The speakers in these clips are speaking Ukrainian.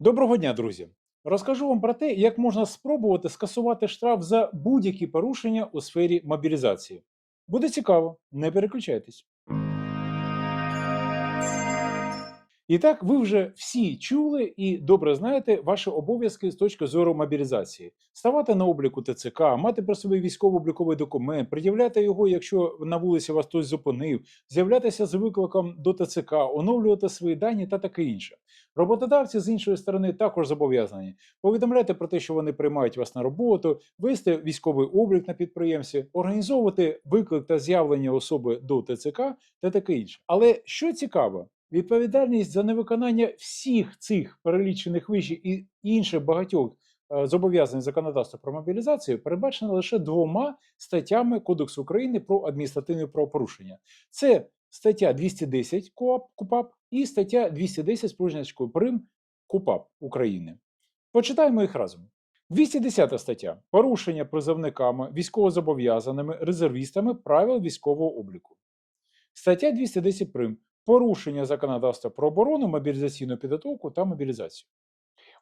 Доброго дня, друзі! Розкажу вам про те, як можна спробувати скасувати штраф за будь-які порушення у сфері мобілізації. Буде цікаво, не переключайтесь. І так, ви вже всі чули і добре знаєте ваші обов'язки з точки зору мобілізації: ставати на обліку ТЦК, мати при собі військово-обліковий документ, пред'являти його, якщо на вулиці вас хтось зупинив, з'являтися з викликом до ТЦК, оновлювати свої дані та таке інше. Роботодавці з іншої сторони також зобов'язані повідомляти про те, що вони приймають вас на роботу, вести військовий облік на підприємстві, організовувати виклик та з'явлення особи до ТЦК та таке інше. Але що цікаво, відповідальність за невиконання всіх цих перелічених вище і інших багатьох е, зобов'язань законодавства про мобілізацію передбачена лише двома статтями Кодексу України про адміністративне правопорушення. Це стаття 210 КУАП, КУПАП і стаття 210 з позначкою Прим КУПАП України. Почитаємо їх разом. 210 стаття порушення призовниками, військовозобов'язаними, резервістами правил військового обліку. Стаття 210 Прим порушення законодавства про оборону, мобілізаційну підготовку та мобілізацію.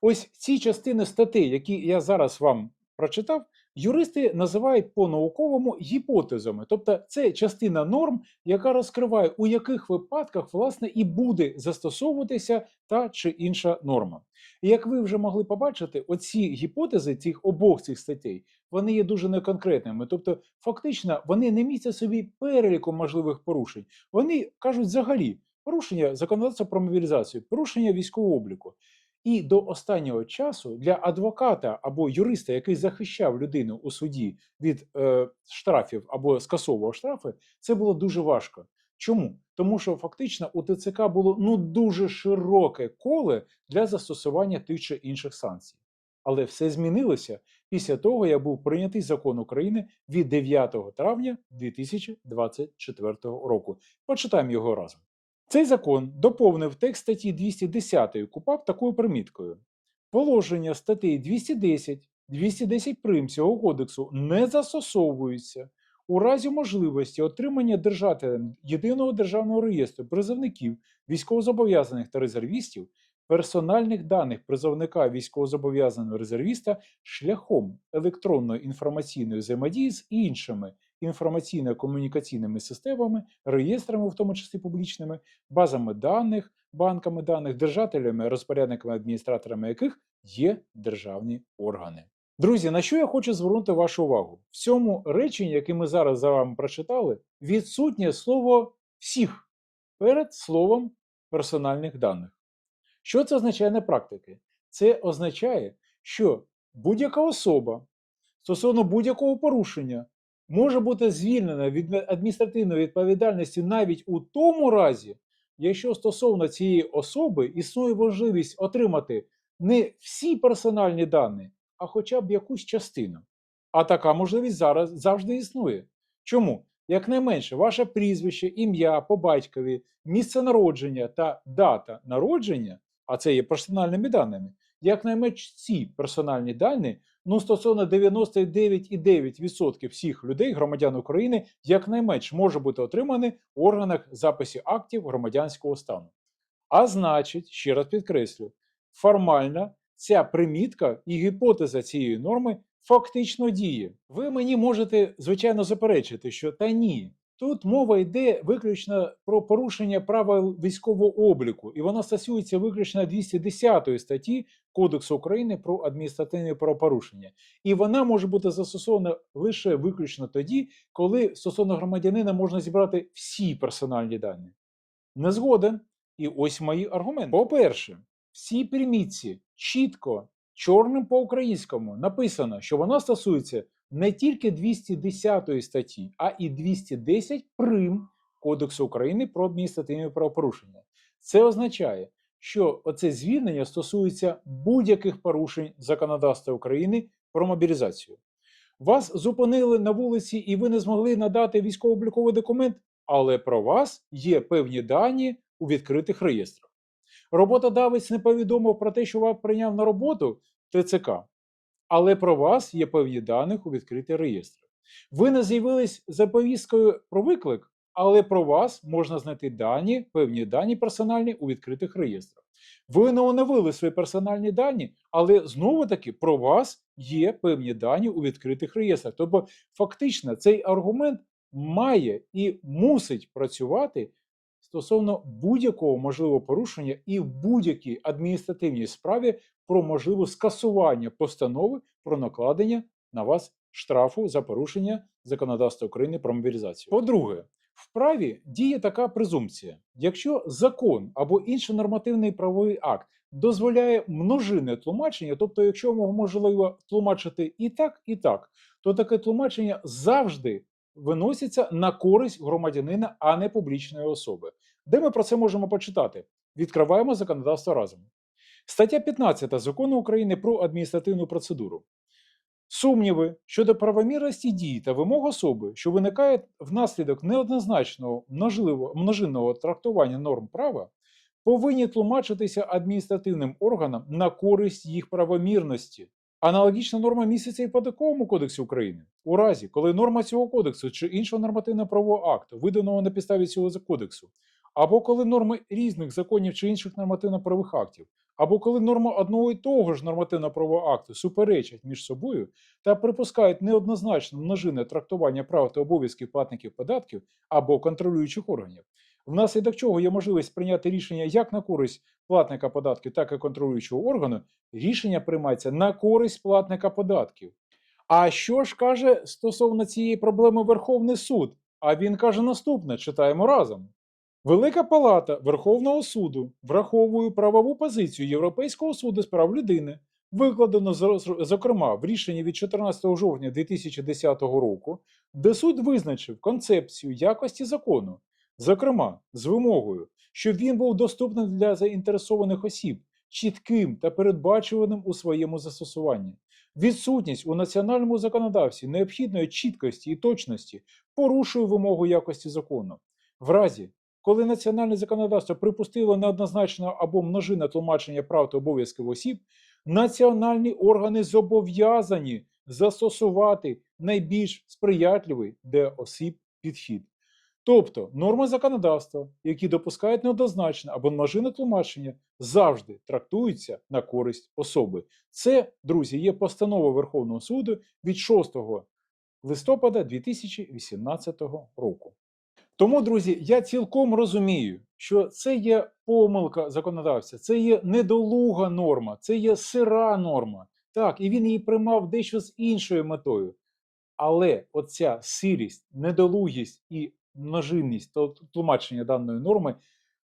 Ось ці частини статей, які я зараз вам прочитав, юристи називають по-науковому гіпотезами. Тобто це частина норм, яка розкриває, у яких випадках власне і буде застосовуватися та чи інша норма. І як ви вже могли побачити, оці гіпотези цих обох цих статей вони є дуже неконкретними. Тобто, фактично, вони не містять собі переліку можливих порушень. Вони кажуть взагалі порушення законодавства про мобілізацію, порушення військового обліку. І до останнього часу для адвоката або юриста, який захищав людину у суді від е, штрафів або скасовував штрафи, це було дуже важко. Чому? Тому що фактично у ТЦК було ну дуже широке коле для застосування тих чи інших санкцій. Але все змінилося після того, як був прийнятий закон України від 9 травня 2024 року. Почитаємо його разом. Цей закон доповнив текст статті 210 КУПАП такою приміткою. Положення статей 210, 210 прим цього кодексу не застосовуються у разі можливості отримання держателем єдиного державного реєстру призовників, військовозобов'язаних та резервістів, персональних даних призовника військовозобов'язаного резервіста шляхом електронної інформаційної взаємодії з іншими інформаційно-комунікаційними системами, реєстрами, в тому числі публічними, базами даних, банками даних, держателями, розпорядниками, адміністраторами яких є державні органи. Друзі, на що я хочу звернути вашу увагу? В цьому реченні, яке ми зараз за вами прочитали, відсутнє слово всіх перед словом персональних даних. Що це означає на практиці? Це означає, що будь-яка особа стосовно будь-якого порушення може бути звільнена від адміністративної відповідальності навіть у тому разі, якщо стосовно цієї особи існує можливість отримати не всі персональні дані, а хоча б якусь частину. А така можливість зараз завжди існує. Чому? Якнайменше ваше прізвище, ім'я по батькові, місце народження та дата народження, а це є персональними даними, якнайменш ці персональні дані ну стосовно 99,9% всіх людей, громадян України, якнайменш може бути отримані в органах запису актів громадянського стану. А значить, ще раз підкреслю, формально ця примітка і гіпотеза цієї норми фактично діє. Ви мені можете, звичайно, заперечити, що та ні. Тут мова йде виключно про порушення правил військового обліку, і вона стосується виключно 210 статті Кодексу України про адміністративне правопорушення. І вона може бути застосована лише виключно тоді, коли стосовно громадянина можна зібрати всі персональні дані. Не згоден. І ось мої аргументи. По-перше, всі примітці чітко, чорним по українському написано, що вона стосується не тільки 210 статті, а і 210 прим Кодексу України про адміністративні правопорушення. Це означає, що оце звільнення стосується будь-яких порушень законодавства України про мобілізацію. Вас зупинили на вулиці, і ви не змогли надати військово-обліковий документ, але про вас є певні дані у відкритих реєстрах. Роботодавець не повідомив про те, що вас прийняв на роботу ТЦК, але про вас є певні даних у відкритих реєстрах. Ви не з'явились за повісткою про виклик, але про вас можна знайти дані, певні дані персональні у відкритих реєстрах. Ви не оновили свої персональні дані, але знову таки про вас є певні дані у відкритих реєстрах. Тобто, фактично, цей аргумент має і мусить працювати стосовно будь-якого можливого порушення і в будь-якій адміністративній справі про можливе скасування постанови про накладення на вас штрафу за порушення законодавства України про мобілізацію. По-друге, в праві діє така презумпція: якщо закон або інший нормативний правовий акт дозволяє множинне тлумачення, тобто, якщо можливо тлумачити і так, і так, то таке тлумачення завжди виноситься на користь громадянина, а не публічної особи. Де ми про це можемо почитати? Відкриваємо законодавство разом. Стаття 15 закону України про адміністративну процедуру. Сумніви щодо правомірності дій та вимог особи, що виникають внаслідок неоднозначного множинного трактування норм права, повинні тлумачитися адміністративним органам на користь їх правомірності. Аналогічна норма міститься і в податковому кодексі України. У разі, коли норма цього кодексу чи іншого нормативно-правового акту, виданого на підставі цього кодексу, або коли норми різних законів чи інших нормативно-правових актів, або коли норма одного і того ж нормативно-правового акту суперечать між собою та припускають неоднозначно множинне трактування прав та обов'язків платників податків або контролюючих органів, внаслідок чого є можливість прийняти рішення як на користь платника податків, так і контролюючого органу, рішення приймається на користь платника податків. А що ж каже стосовно цієї проблеми Верховний суд? А він каже наступне: читаємо разом. Велика Палата Верховного суду враховує правову позицію Європейського суду з прав людини, викладено зокрема в рішенні від 14 жовтня 2010 року, де суд визначив концепцію якості закону, зокрема з вимогою, щоб він був доступним для заінтересованих осіб, чітким та передбачуваним у своєму застосуванні. Відсутність у національному законодавстві необхідної чіткості і точності порушує вимогу якості закону. В разі, коли національне законодавство припустило неоднозначне або множинне тлумачення прав та обов'язків осіб, національні органи зобов'язані застосувати найбільш сприятливий для осіб підхід. Тобто норми законодавства, які допускають неоднозначне або множинне тлумачення, завжди трактуються на користь особи. Це, друзі, є постанова Верховного суду від 6 листопада 2018 року. Тому, друзі, я цілком розумію, що це є помилка законодавця, це є недолуга норма, це є сира норма. Так, і він її приймав дещо з іншою метою. Але оця сирість, недолугість і множинність тлумачення даної норми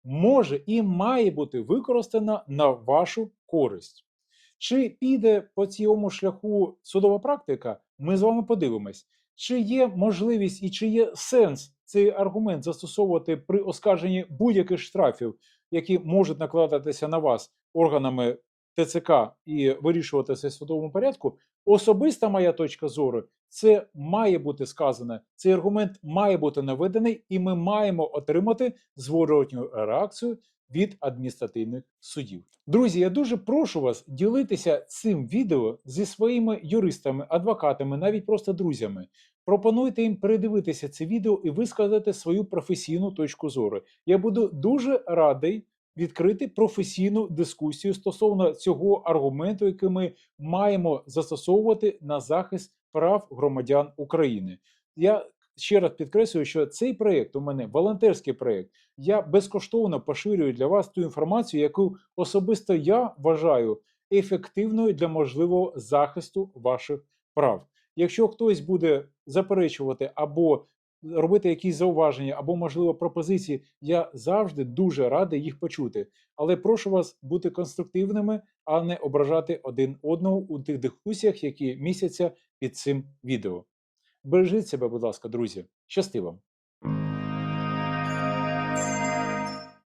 може і має бути використана на вашу користь. Чи піде по цьому шляху судова практика, ми з вами подивимось, чи є можливість і чи є сенс цей аргумент застосовувати при оскарженні будь-яких штрафів, які можуть накладатися на вас органами ТЦК і вирішувати це в судовому порядку. Особиста моя точка зору, це має бути сказане, цей аргумент має бути наведений, і ми маємо отримати зворотню реакцію від адміністративних судів. Друзі, я дуже прошу вас ділитися цим відео зі своїми юристами, адвокатами, навіть просто друзями. Пропонуйте їм передивитися це відео і висказати свою професійну точку зору. Я буду дуже радий відкрити професійну дискусію стосовно цього аргументу, який ми маємо застосовувати на захист прав громадян України. Я ще раз підкреслюю, що цей проєкт у мене волонтерський проєкт. Я безкоштовно поширюю для вас ту інформацію, яку особисто я вважаю ефективною для можливого захисту ваших прав. Якщо хтось буде заперечувати або робити якісь зауваження, або, можливо, пропозиції, я завжди дуже радий їх почути. Але прошу вас бути конструктивними, а не ображати один одного у тих дискусіях, які містяться під цим відео. Бережіть себе, будь ласка, друзі. Щасти вам!